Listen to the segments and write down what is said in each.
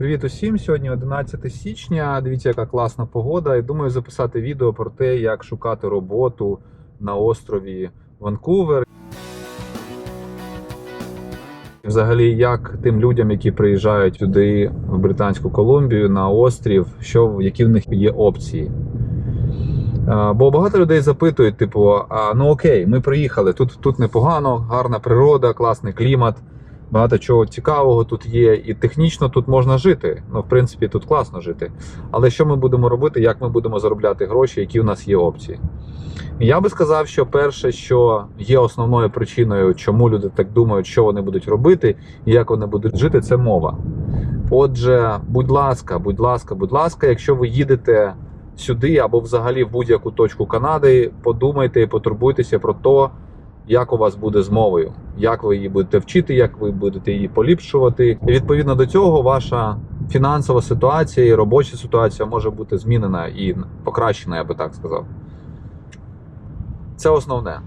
Привіт усім! Сьогодні 11 січня. Дивіться, яка класна погода. І думаю записати відео про те, як шукати роботу на острові Ванкувер. Взагалі, як тим людям, які приїжджають сюди в Британську Колумбію на острів, що які в них є опції. Бо багато людей запитують, типу, а ну окей, ми приїхали. Тут, тут непогано, гарна природа, класний клімат. Багато чого цікавого тут є, і технічно тут можна жити. Ну, в принципі, тут класно жити. Але що ми будемо робити, як ми будемо заробляти гроші, які у нас є опції? Я би сказав, що перше, що є основною причиною, чому люди так думають, що вони будуть робити і як вони будуть жити, це мова. Отже, будь ласка, будь ласка, будь ласка, якщо ви їдете сюди або взагалі в будь-яку точку Канади, подумайте і потурбуйтеся про те, як у вас буде з мовою, як ви її будете вчити, як ви будете її поліпшувати. І відповідно до цього, ваша фінансова ситуація і робоча ситуація може бути змінена і покращена, я би так сказав. Це основне.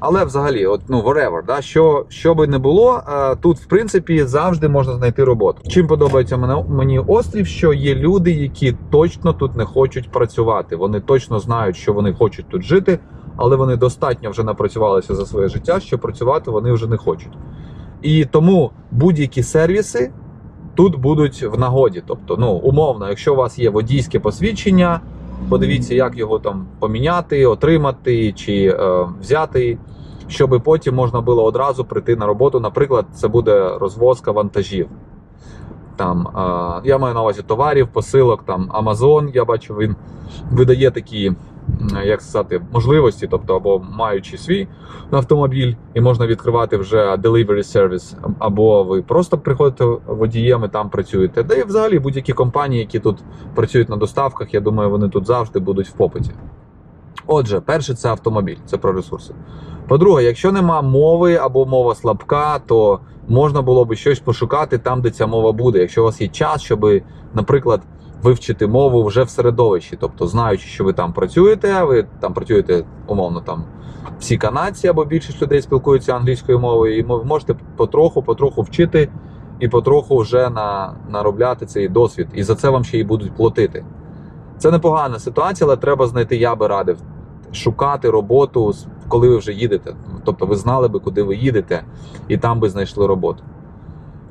Але взагалі, от ну whatever, да, що, що би не було, тут в принципі завжди можна знайти роботу. Чим подобається мене мені острів, що є люди, які точно тут не хочуть працювати. Вони точно знають, що вони хочуть тут жити, але вони достатньо вже напрацювалися за своє життя, що працювати вони вже не хочуть. І тому будь-які сервіси тут будуть в нагоді. Тобто, ну умовно, якщо у вас є водійське посвідчення, подивіться, як його там поміняти, отримати чи е, взяти, щоб потім можна було одразу прийти на роботу. Наприклад, це буде розвозка вантажів. Там е, я маю на увазі товарів, посилок, там Amazon, я бачу, він видає такі, як сказати, можливості, тобто, або маючи свій автомобіль, і можна відкривати вже delivery service, або ви просто приходите водієм і там працюєте. Де і взагалі будь-які компанії, які тут працюють на доставках, я думаю, вони тут завжди будуть в попиті. Отже, перше це автомобіль, це про ресурси. По-друге, якщо нема мови або мова слабка, то можна було би щось пошукати там, де ця мова буде. Якщо у вас є час, щоб, наприклад, вивчити мову вже в середовищі, тобто знаючи, що ви там працюєте, ви там працюєте умовно там всі канадці або більшість людей спілкуються англійською мовою, і ви можете потроху, потроху вчити і потроху вже на, наробляти цей досвід. І за це вам ще й будуть платити. Це непогана ситуація, але треба знайти, я би радив шукати роботу, коли ви вже їдете. Тобто ви знали би, куди ви їдете, і там би знайшли роботу.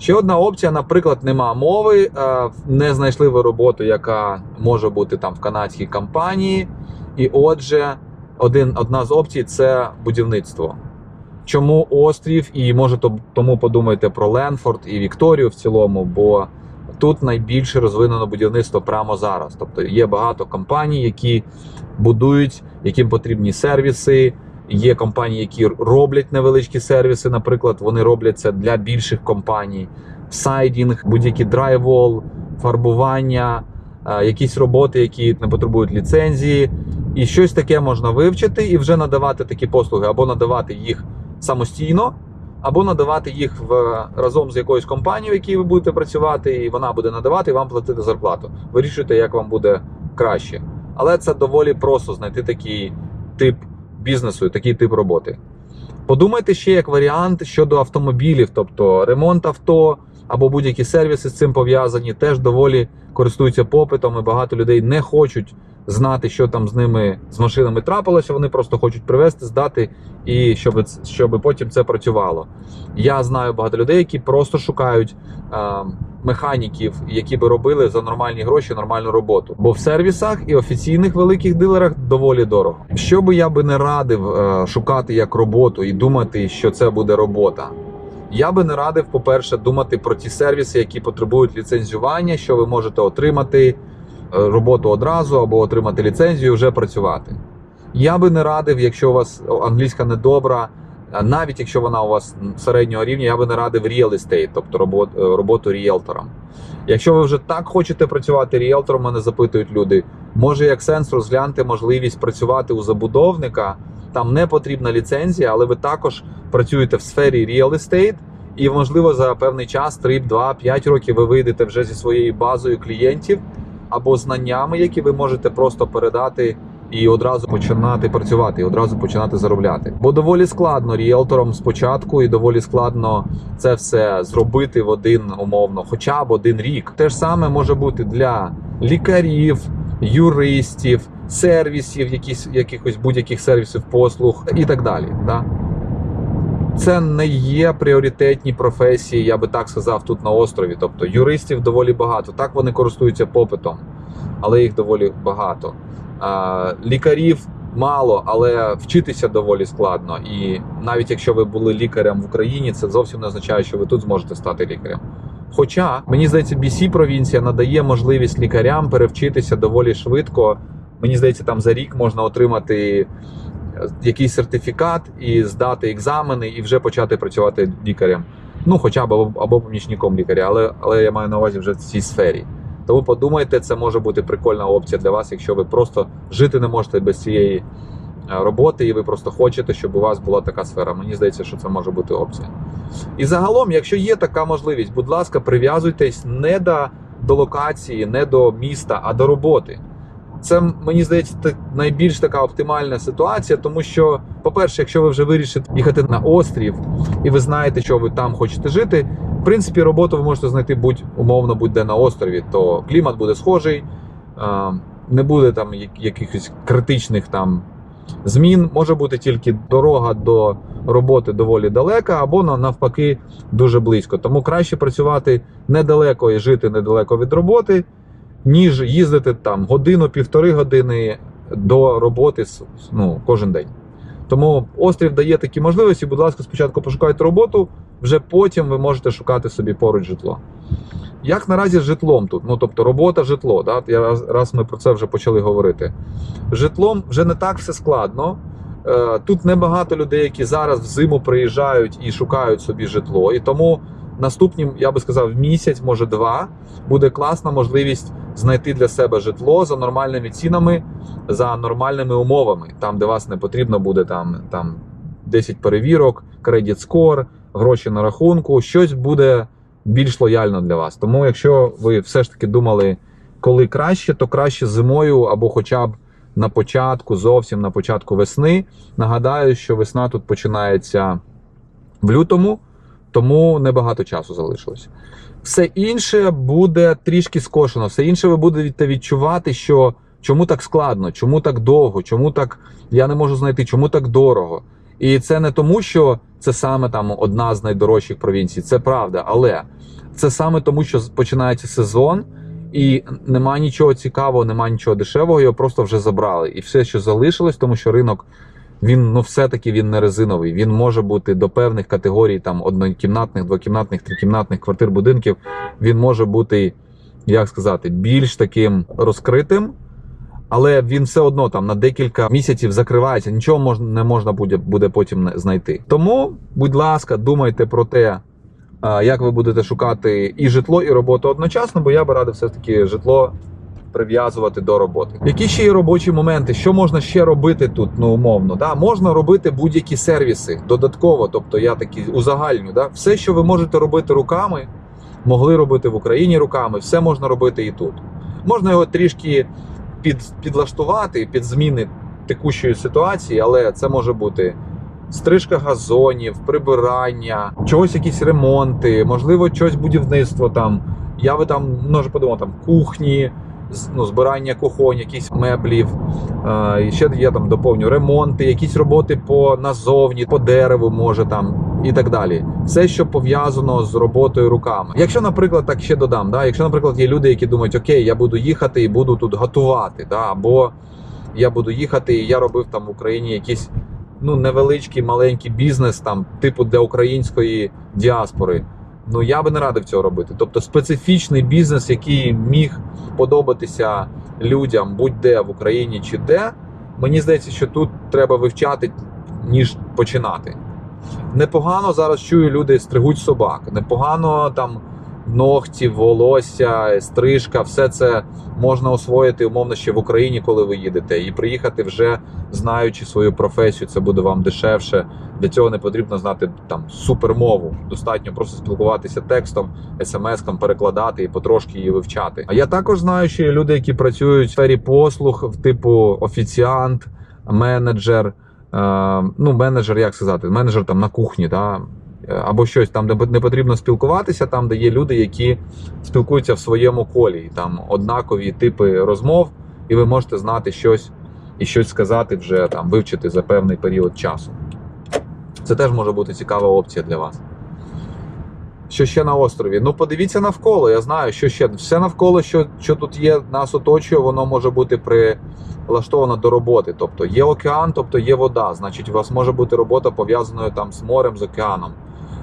Ще одна опція, наприклад, нема мови, е, не знайшли ви роботу, яка може бути там в канадській компанії. І отже, один, одна з опцій це будівництво. Чому острів? І може тому подумайте про Ленфорд і Вікторію в цілому, бо тут найбільше розвинено будівництво прямо зараз. Тобто є багато компаній, які будують, яким потрібні сервіси. Є компанії, які роблять невеличкі сервіси. Наприклад, вони роблять це для більших компаній, сайдінг, будь-які драйвол, фарбування, е, якісь роботи, які не потребують ліцензії. І щось таке можна вивчити і вже надавати такі послуги, або надавати їх самостійно, або надавати їх в разом з якоюсь компанією, в якій ви будете працювати, і вона буде надавати і вам платити зарплату. Вирішуйте, як вам буде краще. Але це доволі просто знайти такий тип бізнесу, і такий тип роботи. Подумайте ще як варіант щодо автомобілів, тобто ремонт авто або будь-які сервіси з цим пов'язані, теж доволі користуються попитом, і багато людей не хочуть знати, що там з ними з машинами трапилося. Вони просто хочуть привезти, здати і щоб, щоб потім це працювало. Я знаю багато людей, які просто шукають а, механіків, які би робили за нормальні гроші нормальну роботу. Бо в сервісах і офіційних великих дилерах доволі дорого. Що би я би не радив е, шукати як роботу і думати, що це буде робота. Я би не радив, по-перше, думати про ті сервіси, які потребують ліцензіювання, що ви можете отримати е, роботу одразу або отримати ліцензію і вже працювати. Я би не радив, якщо у вас англійська недобра, навіть якщо вона у вас середнього рівня, я би не радив real estate, тобто робот, е, роботу ріелтором. Якщо ви вже так хочете працювати ріелтором, мене запитують люди, може як сенс розглянути можливість працювати у забудовника. Там не потрібна ліцензія, але ви також працюєте в сфері real estate, і можливо за певний час, 3, 2, 5 років, ви вийдете вже зі своєю базою клієнтів або знаннями, які ви можете просто передати і одразу починати працювати, і одразу починати заробляти. Бо доволі складно ріелтором спочатку, і доволі складно це все зробити в один умовно, хоча б один рік. Те ж саме може бути для лікарів, юристів, сервісів, якісь якихось будь-яких сервісів послуг і так далі. Да? Це не є пріоритетні професії, я би так сказав, тут на острові. Тобто юристів доволі багато. Так вони користуються попитом, але їх доволі багато. Лікарів мало, але вчитися доволі складно. І навіть якщо ви були лікарем в Україні, це зовсім не означає, що ви тут зможете стати лікарем. Хоча мені здається, BC провінція надає можливість лікарям перевчитися доволі швидко. Мені здається, там за рік можна отримати якийсь сертифікат і здати екзамени, і вже почати працювати лікарем. Ну, хоча б або, або помічником лікаря, але, але я маю на увазі вже в цій сфері. Тому подумайте, це може бути прикольна опція для вас, якщо ви просто жити не можете без цієї е, роботи, і ви просто хочете, щоб у вас була така сфера. Мені здається, що це може бути опція. І загалом, якщо є така можливість, будь ласка, прив'язуйтесь не до, до локації, не до міста, а до роботи. Це мені здається так- найбільш така оптимальна ситуація, тому що, по-перше, якщо ви вже вирішите їхати на острів, і ви знаєте, що ви там хочете жити, в принципі, роботу ви можете знайти будь умовно будь-де на острові, то клімат буде схожий, не буде там якихось критичних там змін. Може бути тільки дорога до роботи доволі далека, або навпаки дуже близько. Тому краще працювати недалеко і жити недалеко від роботи, ніж їздити там годину-півтори години до роботи ну, кожен день. Тому острів дає такі можливості. Будь ласка, спочатку пошукайте роботу, вже потім ви можете шукати собі поруч житло. Як наразі з житлом тут? Ну тобто робота, житло. Да? Я раз, раз ми про це вже почали говорити. З житлом вже не так все складно. Е, Тут небагато людей, які зараз взиму приїжджають і шукають собі житло. І тому наступні, я би сказав, місяць, може два, буде класна можливість знайти для себе житло за нормальними цінами, за нормальними умовами, там, де вас не потрібно буде там, там 10 перевірок, кредит скор, гроші на рахунку, щось буде більш лояльно для вас. Тому, якщо ви все ж таки думали, коли краще, то краще зимою або хоча б на початку, зовсім на початку весни. Нагадаю, що весна тут починається в лютому, тому небагато часу залишилось. Все інше буде трішки скошено, все інше ви будете відчувати, що чому так складно, чому так довго, чому так я не можу знайти, чому так дорого. І це не тому, що це саме там одна з найдорожчих провінцій, це правда, але це саме тому, що починається сезон, і нема нічого цікавого, нема нічого дешевого, його просто вже забрали. І все, що залишилось, тому що ринок він ну все-таки він не резиновий. Він може бути до певних категорій, там однокімнатних, двокімнатних, трикімнатних квартир, будинків. Він може бути, як сказати, більш таким розкритим. Але він все одно там на декілька місяців закривається, нічого можна не можна буде, буде потім знайти. Тому, будь ласка, думайте про те, як ви будете шукати і житло, і роботу одночасно, бо я би радив все ж таки житло прив'язувати до роботи. Які ще є робочі моменти? Що можна ще робити тут? Ну умовно, да можна робити будь-які сервіси додатково. Тобто я такі узагальню, да все, що ви можете робити руками, могли робити в Україні руками, все можна робити і тут. Можна його трішки під, підлаштувати під зміни текущої ситуації, але це може бути стрижка газонів, прибирання, чогось якісь ремонти, можливо, щось будівництво там. Я би там може подумав там кухні, ну, збирання кухонь, якісь меблів. І ще я там доповню ремонти, якісь роботи по назовні, по дереву, може там і так далі. Все, що пов'язано з роботою руками. Якщо, наприклад, так ще додам, да, якщо, наприклад, є люди, які думають, окей, я буду їхати і буду тут готувати, да, або я буду їхати, і я робив там в Україні якийсь ну, невеличкий маленький бізнес, там, типу для української діаспори. Ну я би не радив цього робити. Тобто специфічний бізнес, який міг подобатися людям будь-де в Україні чи де. Мені здається, що тут треба вивчати, ніж починати. Непогано зараз чую, люди стригуть собак. Непогано там ногті, волосся, стрижка, все це можна освоїти умовно ще в Україні, коли ви їдете, і приїхати вже знаючи свою професію, це буде вам дешевше. Для цього не потрібно знати там супермову. Достатньо просто спілкуватися текстом, смс-кам, перекладати і потрошки її вивчати. А я також знаю, що є люди, які працюють в сфері послуг, типу офіціант, менеджер. Е, ну, менеджер, як сказати, менеджер там на кухні, да, або щось там, де не потрібно спілкуватися, там, де є люди, які спілкуються в своєму колі, там однакові типи розмов, і ви можете знати щось і щось сказати вже там, вивчити за певний період часу. Це теж може бути цікава опція для вас. Що ще на острові? Ну, подивіться навколо. Я знаю, що ще все навколо, що, що тут є, нас оточує, воно може бути прилаштовано до роботи. Тобто є океан, тобто є вода. Значить, у вас може бути робота пов'язаною там з морем, з океаном.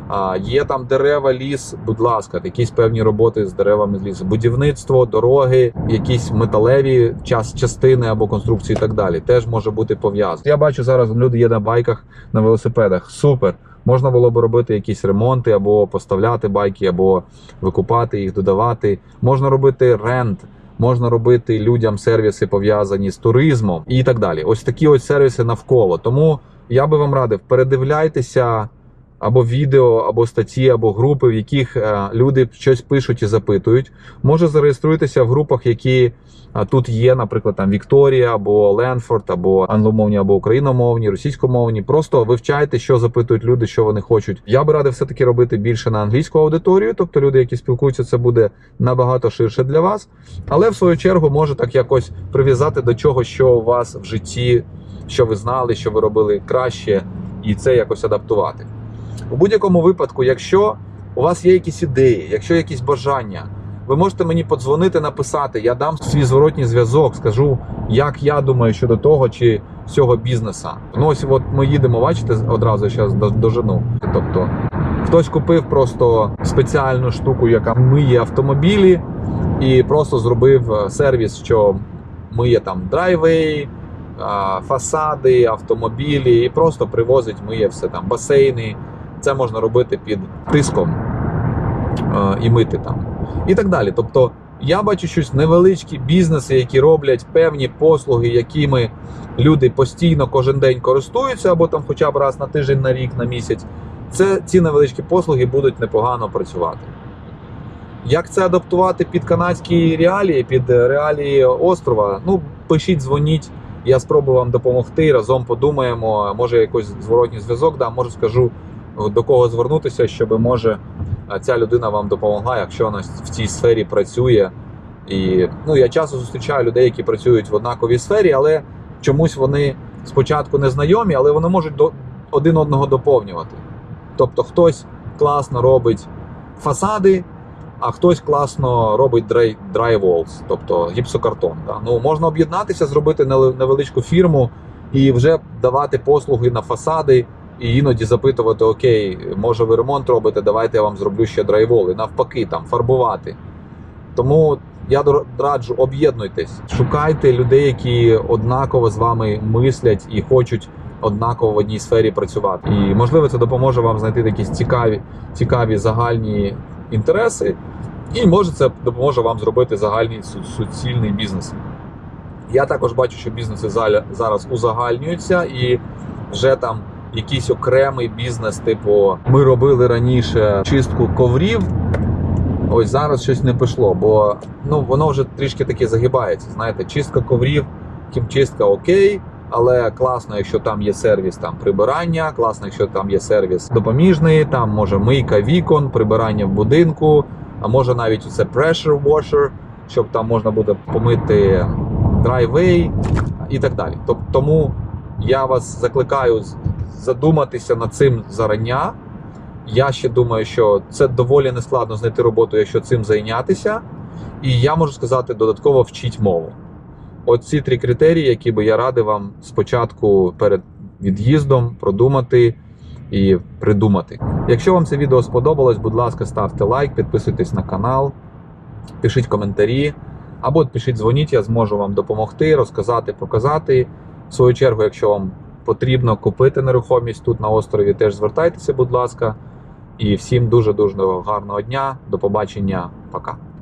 А, Є там дерева, ліс, будь ласка, якісь певні роботи з деревами з лісу, будівництво, дороги, якісь металеві час, частини або конструкції і так далі. Теж може бути пов'язано. Я бачу зараз люди є на байках, на велосипедах. Супер. Можна було б робити якісь ремонти, або поставляти байки, або викупати їх, додавати. Можна робити рент, можна робити людям сервіси пов'язані з туризмом і так далі. Ось такі ось сервіси навколо. Тому я би вам радив, передивляйтеся або відео, або статті, або групи, в яких е, люди щось пишуть і запитують. Може зареєструйтеся в групах, які е, тут є, наприклад, там Вікторія, або Ленфорд, або англомовні, або україномовні, російськомовні. Просто вивчайте, що запитують люди, що вони хочуть. Я би радив все таки робити більше на англійську аудиторію, тобто люди, які спілкуються, це буде набагато ширше для вас. Але в свою чергу може так якось прив'язати до чого, що у вас в житті, що ви знали, що ви робили краще, і це якось адаптувати. У будь-якому випадку, якщо у вас є якісь ідеї, якщо якісь бажання, ви можете мені подзвонити, написати. Я дам свій зворотній зв'язок, скажу, як я думаю щодо того чи цього бізнеса. Ну ось от ми їдемо, бачите, одразу зараз дожену. Тобто, хтось купив просто спеціальну штуку, яка миє автомобілі, і просто зробив е, сервіс, що миє там драйвей, фасади, автомобілі, і просто привозить, миє все там басейни. Це можна робити під тиском е, і мити там. І так далі. Тобто, я бачу щось невеличкі бізнеси, які роблять певні послуги, якими люди постійно кожен день користуються, або там хоча б раз на тиждень, на рік, на місяць. Це ці невеличкі послуги будуть непогано працювати. Як це адаптувати під канадські реалії, під реалії острова? Ну, пишіть, дзвоніть. Я спробую вам допомогти. Разом подумаємо. Може, якийсь зворотній зв'язок, да, може скажу до кого звернутися, щоб може ця людина вам допомогла, якщо вона в цій сфері працює. І ну я часто зустрічаю людей, які працюють в однаковій сфері, але чомусь вони спочатку не знайомі, але вони можуть до один одного доповнювати. Тобто, хтось класно робить фасади, а хтось класно робить драй, драйволс, тобто гіпсокартон. Да? Ну можна об'єднатися, зробити невеличку фірму і вже давати послуги на фасади і іноді запитувати: Окей, може ви ремонт робите, давайте я вам зроблю ще драйволи, навпаки, там фарбувати. Тому я раджу об'єднуйтесь, шукайте людей, які однаково з вами мислять і хочуть однаково в одній сфері працювати. І можливо, це допоможе вам знайти якісь цікаві, цікаві загальні інтереси, і може це допоможе вам зробити загальний суцільний бізнес. Я також бачу, що бізнеси зараз узагальнюються і вже там якийсь окремий бізнес, типу, ми робили раніше чистку коврів. Ось зараз щось не пішло, бо ну воно вже трішки таки загибається. Знаєте, чистка коврів, хімчистка окей, але класно, якщо там є сервіс там прибирання, класно, якщо там є сервіс допоміжний, там може мийка вікон, прибирання в будинку, а може навіть це pressure washer, щоб там можна буде помити драйвей і так далі. Тому я вас закликаю задуматися над цим зарання. Я ще думаю, що це доволі нескладно знайти роботу, якщо цим зайнятися. І я можу сказати, додатково вчіть мову. Оці три критерії, які би я радив вам спочатку перед від'їздом продумати і придумати. Якщо вам це відео сподобалось, будь ласка, ставте лайк, підписуйтесь на канал, пишіть коментарі, або пишіть дзвоніть, я зможу вам допомогти, розказати, показати. В свою чергу, якщо вам потрібно купити нерухомість тут на острові, теж звертайтеся, будь ласка. І всім дуже дуже гарного дня. До побачення. Пока.